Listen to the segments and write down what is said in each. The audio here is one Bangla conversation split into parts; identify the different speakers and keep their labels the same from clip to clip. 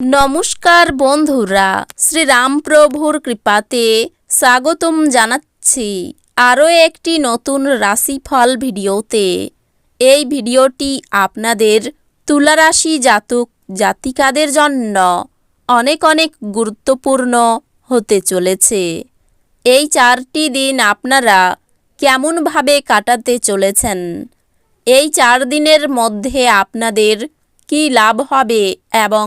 Speaker 1: নমস্কার বন্ধুরা, শ্রীরামপ্রভুর কৃপাতে স্বাগতম জানাচ্ছি আরও একটি নতুন রাশিফল ভিডিওতে। এই ভিডিওটি আপনাদের তুলারাশি জাতক জাতিকাদের জন্য অনেক অনেক গুরুত্বপূর্ণ হতে চলেছে। এই চারটি দিন আপনারা কেমনভাবে কাটাতে চলেছেন? এই চার দিনের মধ্যে আপনাদের কি লাভ হবে এবং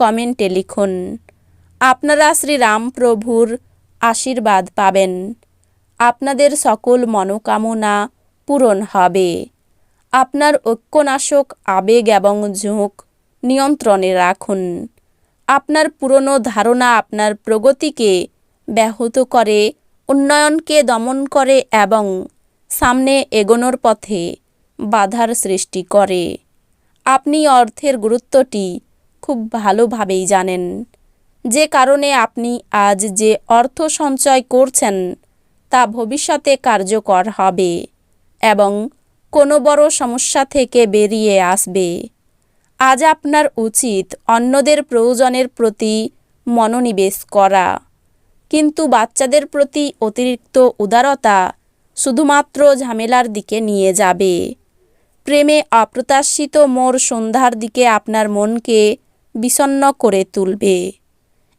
Speaker 1: কমেন্টে লিখুন। আপনারা শ্রীরামপ্রভুর আশীর্বাদ পাবেন। আপনাদের সকল মনোকামনা পূরণ হবে। আপনার ঐক্যনাশক আবেগ এবং ঝোঁক নিয়ন্ত্রণে রাখুন। আপনার পুরনো ধারণা আপনার প্রগতিকে ব্যাহত করে, উন্নয়নকে দমন করে এবং সামনে এগোনোর পথে বাধার সৃষ্টি করে। আপনি অর্থের গুরুত্বটি খুব ভালোভাবেই জানেন। যে কারণে আপনি আজ যে অর্থ সঞ্চয় করছেন, তা ভবিষ্যতে কার্যকর হবে এবং কোনো বড় সমস্যা থেকে বেরিয়ে আসবে। আজ আপনার উচিত অন্যদের প্রয়োজনের প্রতি মনোনিবেশ করা। কিন্তু বাচ্চাদের প্রতি অতিরিক্ত উদারতা শুধুমাত্র ঝামেলার দিকে নিয়ে যাবে। প্রেমে অপ্রত্যাশিত মোর সন্ধ্যার দিকে আপনার মনকে বিষণ্ণ করে তুলবে।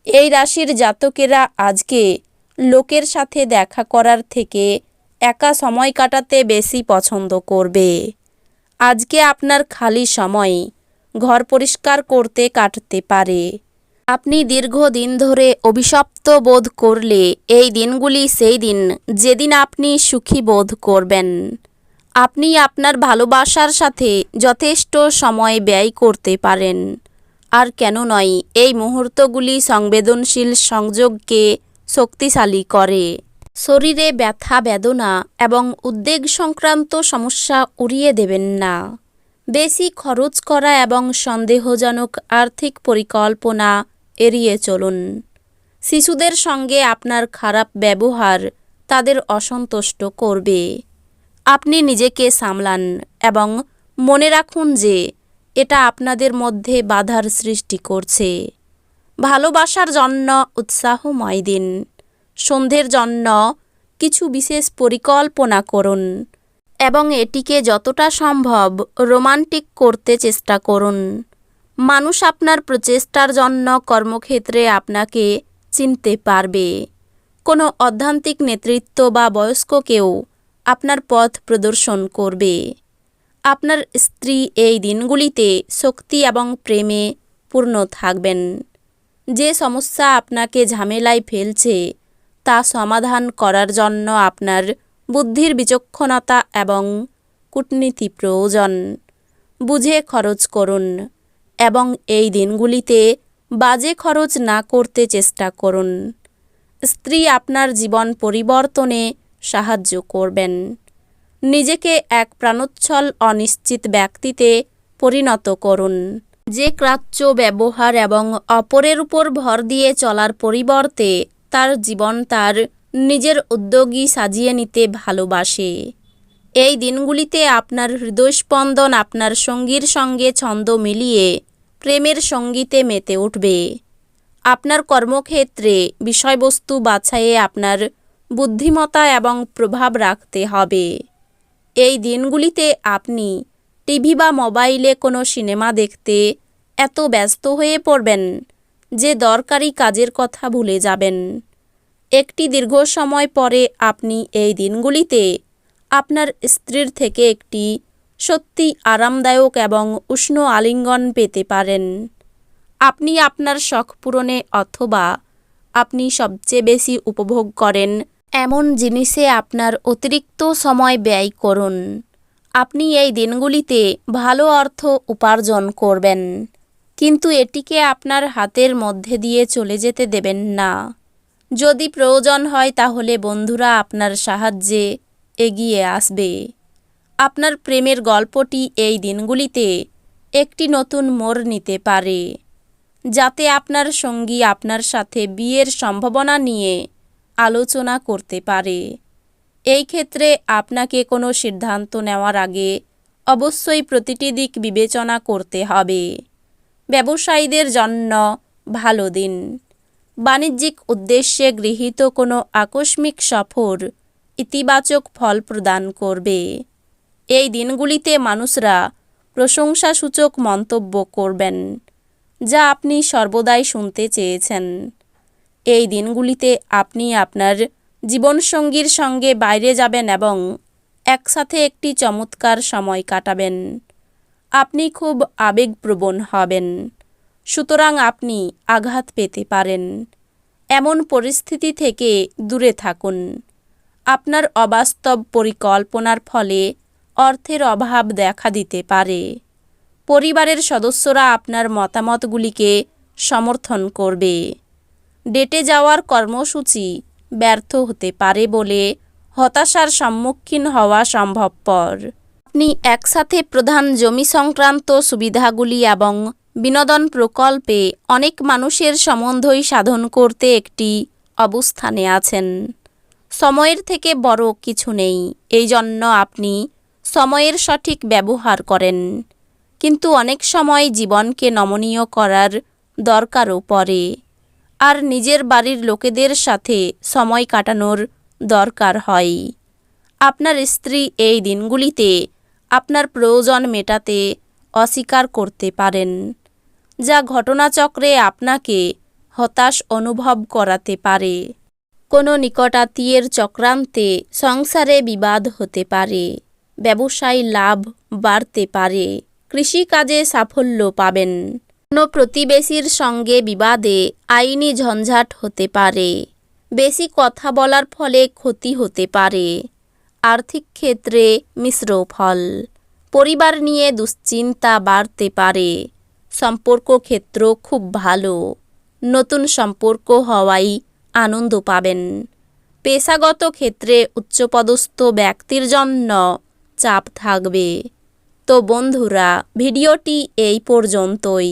Speaker 1: এই রাশির জাতকেরা আজকে লোকের সাথে দেখা করার থেকে একা সময় কাটাতে বেশি পছন্দ করবে। আজকে আপনার খালি সময় ঘর পরিষ্কার করতে কাটতে পারে। আপনি দীর্ঘদিন ধরে অভিশপ্ত বোধ করলে এই দিনগুলি সেই দিন যেদিন আপনি সুখী বোধ করবেন। আপনি আপনার ভালোবাসার সাথে যথেষ্ট সময় ব্যয় করতে পারেন। আর কেন নয়, এই মুহূর্তগুলি সংবেদনশীল সংযোগকে শক্তিশালী করে। শরীরে ব্যথা, বেদনা এবং উদ্বেগ সংক্রান্ত সমস্যা উড়িয়ে দেবেন না। বেশি খরচ করা এবং সন্দেহজনক আর্থিক পরিকল্পনা এড়িয়ে চলুন। শিশুদের সঙ্গে আপনার খারাপ ব্যবহার তাদের অসন্তুষ্ট করবে। আপনি নিজেকে সামলান এবং মনে রাখুন যে এটা আপনাদের মধ্যে বাধার সৃষ্টি করছে। ভালোবাসার জন্য উৎসাহময় দিন। সন্ধ্যের জন্য কিছু বিশেষ পরিকল্পনা করুন এবং এটিকে যতটা সম্ভব রোমান্টিক করতে চেষ্টা করুন। মানুষ আপনার প্রচেষ্টার জন্য কর্মক্ষেত্রে আপনাকে চিনতে পারবে। কোনো অধ্যান্তিক নেতৃত্ব বা বয়স্ককেও আপনার পথ প্রদর্শন করবে। আপনার স্ত্রী এই দিনগুলিতে শক্তি এবং প্রেমে পূর্ণ থাকবেন। যে সমস্যা আপনাকে ঝামেলায় ফেলছে, তা সমাধান করার জন্য আপনার বুদ্ধির বিচক্ষণতা এবং কূটনীতি প্রয়োজন। বুঝে খরচ করুন এবং এই দিনগুলিতে বাজে খরচ না করতে চেষ্টা করুন। স্ত্রী আপনার জীবন পরিবর্তনে সাহায্য করবেন। নিজেকে এক প্রাণোচ্ছল, অনিশ্চিত ব্যক্তিতে পরিণত করুন। যে ক্রাচ্য ব্যবহার এবং অপরের উপর ভর দিয়ে চলার পরিবর্তে তার জীবন তার নিজের উদ্যোগী সাজিয়ে নিতে ভালোবাসে। এই দিনগুলিতে আপনার হৃদয়স্পন্দন আপনার সঙ্গীর সঙ্গে ছন্দ মিলিয়ে প্রেমের সঙ্গীতে মেতে উঠবে। আপনার কর্মক্ষেত্রে বিষয়বস্তু বাছাইয়ে আপনার বুদ্ধিমতা এবং প্রভাব রাখতে হবে। এই দিনগুলিতে আপনি টিভি বা মোবাইলে কোনো সিনেমা দেখতে এত ব্যস্ত হয়ে পড়বেন যে দরকারি কাজের কথা ভুলে যাবেন। একটি দীর্ঘ সময় পরে আপনি এই দিনগুলিতে আপনার স্ত্রীর থেকে একটি সত্যি আরামদায়ক এবং উষ্ণ আলিঙ্গন পেতে পারেন। আপনি আপনার শখ পূরণে অথবা আপনি সবচেয়ে বেশি উপভোগ করেন এমন জিনিসে আপনার অতিরিক্ত সময় ব্যয় করুন। আপনি এই দিনগুলিতে ভালো অর্থ উপার্জন করবেন, কিন্তু এটিকে আপনার হাতের মধ্যে দিয়ে চলে যেতে দেবেন না। যদি প্রয়োজন হয় তাহলে বন্ধুরা আপনার সাহায্যে এগিয়ে আসবে। আপনার প্রেমের গল্পটি এই দিনগুলিতে একটি নতুন মোড় নিতে পারে, যাতে আপনার সঙ্গী আপনার সাথে বিয়ের সম্ভাবনা নিয়ে আলোচনা করতে পারে। এই ক্ষেত্রে আপনাকে কোনো সিদ্ধান্ত নেওয়ার আগে অবশ্যই প্রতিটি দিক বিবেচনা করতে হবে। ব্যবসায়ীদের জন্য ভালো দিন। বাণিজ্যিক উদ্দেশ্যে গৃহীত কোনো আকস্মিক সফর ইতিবাচক ফল প্রদান করবে। এই দিনগুলিতে মানুষরা প্রশংসাসূচক মন্তব্য করবেন, যা আপনি সর্বদাই শুনতে চেয়েছেন। এই দিনগুলিতে আপনি আপনার জীবনসঙ্গীর সঙ্গে বাইরে যাবেন এবং একসাথে একটি চমৎকার সময় কাটাবেন। আপনি খুব আবেগপ্রবণ হবেন। সুতরাং আপনি আঘাত পেতে পারেন। এমন পরিস্থিতি থেকে দূরে থাকুন। আপনার অবাস্তব পরিকল্পনার ফলে অর্থের অভাব দেখা দিতে পারে। পরিবারের সদস্যরা আপনার মতামতগুলিকে সমর্থন করবে। ডেটে যাওয়ার কর্মসূচি ব্যর্থ হতে পারে বলে হতাশার সম্মুখীন হওয়া সম্ভবপর। আপনি একসাথে প্রধান জমি সংক্রান্ত সুবিধাগুলি এবং বিনোদন প্রকল্পে অনেক মানুষের সম্বন্ধই সাধন করতে একটি অবস্থানে আছেন। সময়ের থেকে বড় কিছু নেই এই জন্য আপনি সময়ের সঠিক ব্যবহার করেন। কিন্তু অনেক সময় জীবনকে নমনীয় করার দরকারও পড়ে। আর নিজের বাড়ির লোকেদের সাথে সময় কাটানোর দরকার হয়। আপনার স্ত্রী এই দিনগুলিতে আপনার প্রয়োজন মেটাতে অস্বীকার করতে পারেন, যা ঘটনাচক্রে আপনাকে হতাশ অনুভব করাতে পারে। কোনো নিকটাত্মীয়ের চক্রান্তে সংসারে বিবাদ হতে পারে, ব্যবসায় লাভ বাড়তে পারে, কৃষিকাজে সাফল্য পাবেন। কোনো প্রতিবেশীর সঙ্গে বিবাদে আইনি ঝঞ্ঝাট হতে পারে। বেশি কথা বলার ফলে ক্ষতি হতে পারে। আর্থিক ক্ষেত্রে মিশ্র ফল। পরিবার নিয়ে দুশ্চিন্তা বাড়তে পারে। সম্পর্ক ক্ষেত্র খুব ভালো। নতুন সম্পর্ক হওয়াই আনন্দ পাবেন। পেশাগত ক্ষেত্রে উচ্চপদস্থ ব্যক্তির জন্য চাপ থাকবে। তো বন্ধুরা, ভিডিওটি এই পর্যন্তই।